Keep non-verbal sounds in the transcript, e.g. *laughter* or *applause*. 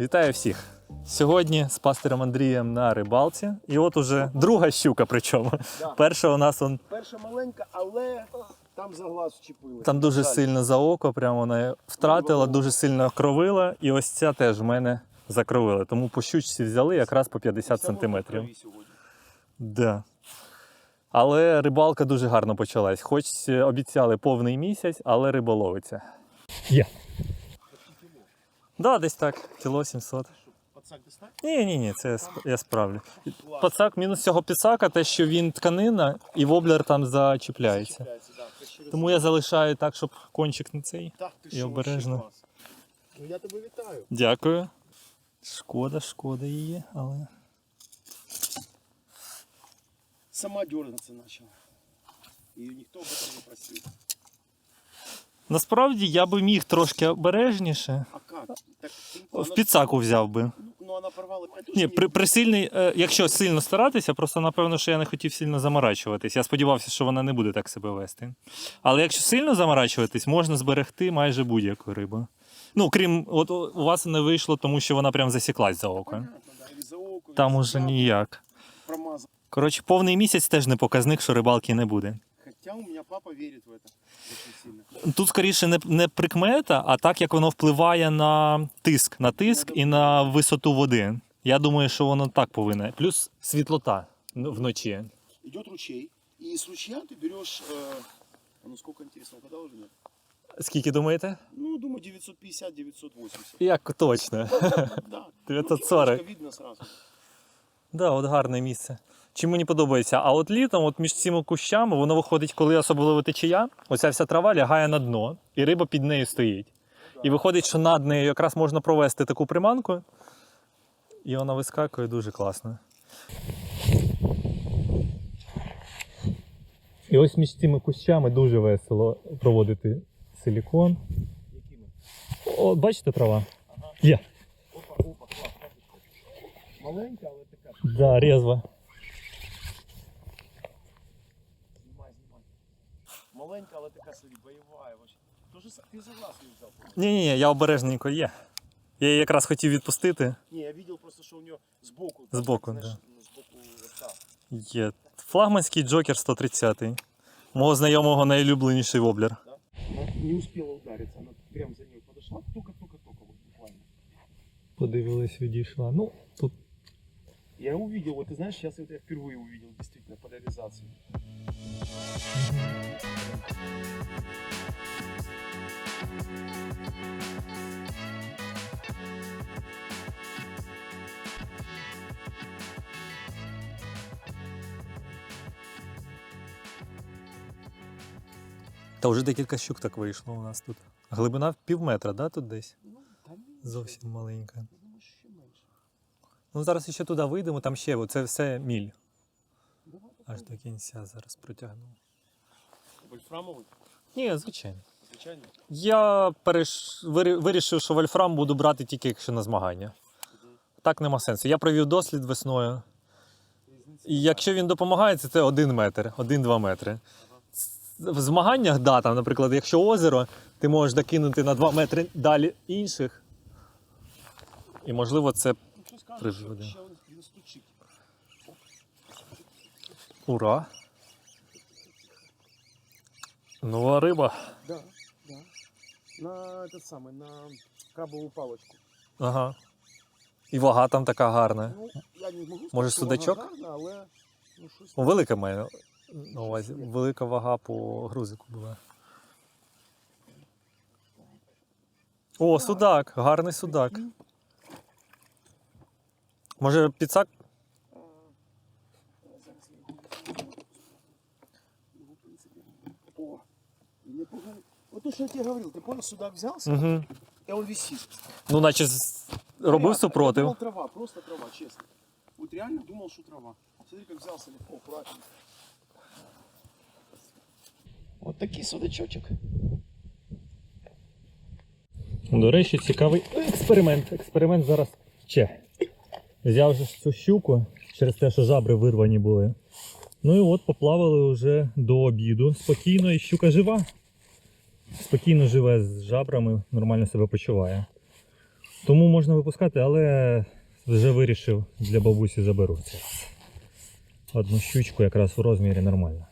Вітаю всіх! Сьогодні з пастирем Андрієм на рибалці. І от уже друга щука, причому. Да. Перша у нас он, Перша маленька, але там за глаз вчепили. там дуже Далі. сильно за око, прямо вона втратила, дуже сильно кровила. І ось ця теж в мене закровила. Тому по щучці взяли якраз по 50 Само сантиметрів. Да. Але рибалка дуже гарно почалась. Хоч е, обіцяли повний місяць, але риба ловиться. Є. Да, десь так, кіло 700. Пацак достань? Ні, ні, ні, це я сп- я справлю. Пацак, мінус цього піцака, те, що він тканина і воблер там зачіпляється. Чіпляється, да. Тому я залишаю так, щоб кончик не цей. Ти і що, обережно. вообще клас. Ну я тебе вітаю. Дякую. Шкода, шкода її, але. Сама дернеться почала. І ніхто об этом не просив. Насправді я би міг трошки обережніше. А як? В підсаку взяв би. Ну, вона порвала. Ні, при, при сильний, е, якщо сильно старатися, просто напевно, що я не хотів сильно заморачуватись. Я сподівався, що вона не буде так себе вести. Але якщо сильно заморачуватись, можна зберегти майже будь-яку рибу. Ну, крім, от у вас не вийшло, тому що вона прям засіклась за око. Там уже ніяк. Коротше, повний місяць теж не показник, що рибалки не буде. Хотя у меня папа верит в это очень сильно. Тут скоріше не, не прикмета, а так як воно впливає на тиск, на тиск і на висоту води. Я думаю, що воно так повинно. Плюс світлота н- вночі. Идет ручей, и с ручья ты берешь, э, а ну сколько интересно, когда уже нет? Скільки думаєте? Ну, думаю, 950-980. Як *laughs* точно. Да. 940. Ну, типа, видно сразу. Да, от гарне місце. Чим мені подобається. А от літом, от між цими кущами, воно виходить, коли особливо течія, оця вся трава лягає на дно, і риба під нею стоїть. І виходить, що над нею якраз можна провести таку приманку, і вона вискакує дуже класно. І ось між цими кущами дуже весело проводити силікон. О, бачите трава? Є. Опа, опа, клас. Маленька, але така. Да, резво. Маленька, але така собі бойова. вообще. Тоже с- ти за глаз не взяв. по-моєму. Ні, ні, ні, я обережненько є. Я її якраз хотів відпустити. Ні, я видел просто, що у нього збоку. Збоку, знаєш, да. ну, збоку рта. Є. Флагманський Джокер 130. Мого знайомого найулюбленіший воблер. Да? Она не успела удариться, она прям за ней подошла. Только-только-только, вот буквально. Подивилась, відійшла. Ну, тут Я увидел, вот ты знаешь, сейчас это я впервые увидел действительно поляризацию. Та вже декілька щук так вийшло у нас тут. Глибина пів метра, да, тут десь? Ну, Зовсім маленька. Ну зараз ще туди вийдемо, там ще, це все міль. Аж до кінця зараз протягну. Вольфрамовий? Ні, звичайно. Звичайно. Я переш... вирішив, що вольфрам буду брати тільки якщо на змагання. Так нема сенсу. Я провів дослід весною. І якщо він допомагає, це, це один метр, один-два метри. В змаганнях, да, там, наприклад, якщо озеро, ти можеш докинути на 2 метри далі інших. І можливо це стучить. ура. Нова риба. Да, да. На этот самый, на крабову палочку. Ага. І вага там така гарна. Ну, я не можу сказати, Може, що вона судачок? гарна, але ну, щось. Ну, велика має на увазі. Велика вага по грузику була. О, судак, гарний судак. Може, підсак? О, непогано. Вот то, что я тебе говорил, ты понял, сюда взялся, Угу. и он висит. Ну, наче з- робив Понятно, Я супротив. думал трава, просто трава, честно. Вот реально думал, что трава. Смотри, как взялся легко, аккуратно. Вот такий судачочок. До речі, цікавий експеримент. Експеримент зараз ще. Взяв же цю щуку через те, що жабри вирвані були. Ну і от поплавали вже до обіду. Спокійно, і щука жива. Спокійно живе з жабрами, нормально себе почуває. Тому можна випускати, але вже вирішив для бабусі заберу це. Одну щучку якраз у розмірі нормально.